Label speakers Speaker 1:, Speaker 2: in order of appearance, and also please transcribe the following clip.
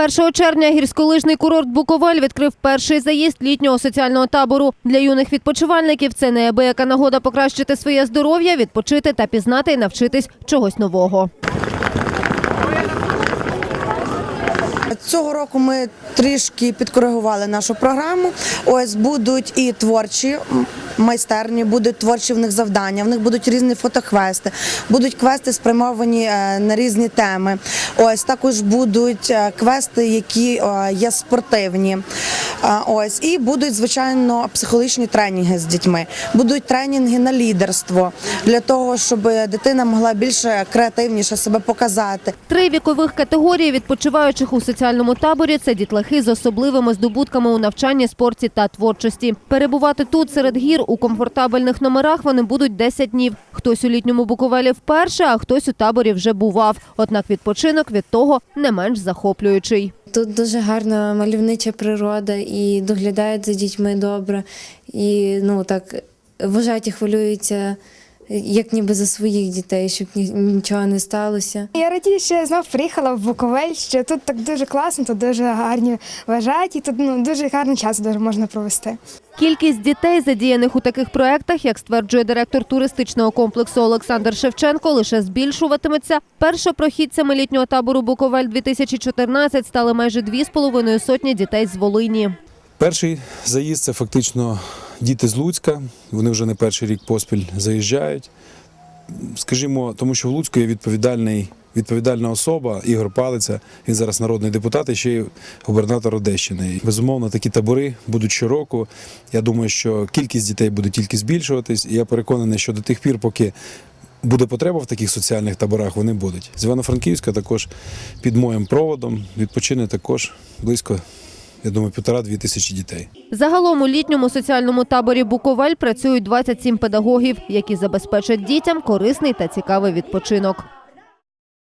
Speaker 1: 1 червня гірськолижний курорт Буковель відкрив перший заїзд літнього соціального табору. Для юних відпочивальників це неабияка нагода покращити своє здоров'я, відпочити та пізнати і навчитись чогось нового.
Speaker 2: Цього року ми трішки підкоригували нашу програму. Ось будуть і творчі майстерні, будуть творчі в них завдання. В них будуть різні фотоквести, будуть квести спрямовані е, на різні теми. Ось також будуть е, квести, які е, є спортивні. Ось і будуть звичайно психологічні тренінги з дітьми. Будуть тренінги на лідерство для того, щоб дитина могла більше креативніше себе показати.
Speaker 1: Три вікових категорії відпочиваючих у соціальному таборі це дітлахи з особливими здобутками у навчанні, спорті та творчості. Перебувати тут серед гір у комфортабельних номерах вони будуть 10 днів. Хтось у літньому Буковелі вперше, а хтось у таборі вже бував. Однак відпочинок від того не менш захоплюючий.
Speaker 3: Тут дуже гарна мальовнича природа і доглядають за дітьми добре. І ну так вважають хвилюються, як ніби за своїх дітей, щоб нічого не сталося.
Speaker 4: Я радію, що я знов приїхала в Буковель, що тут так дуже класно, тут дуже гарні вважають, і тут ну, дуже гарний час дуже можна провести.
Speaker 1: Кількість дітей, задіяних у таких проектах, як стверджує директор туристичного комплексу Олександр Шевченко, лише збільшуватиметься. Першопрохідцями літнього табору Буковель 2014 стали майже дві з половиною сотні дітей з Волині.
Speaker 5: Перший заїзд це фактично діти з Луцька. Вони вже не перший рік поспіль заїжджають. Скажімо, тому що в Луцьку є відповідальний, відповідальна особа Ігор Палиця. Він зараз народний депутат і ще й губернатор Одещини. Безумовно, такі табори будуть щороку. Я думаю, що кількість дітей буде тільки збільшуватись. І я переконаний, що до тих пір, поки буде потреба в таких соціальних таборах, вони будуть. З Івано-Франківська також під моїм проводом відпочине також близько, я думаю, півтора-дві тисячі дітей.
Speaker 1: Загалом у літньому соціальному таборі Буковель працюють 27 педагогів, які забезпечать дітям корисний та цікавий відпочинок.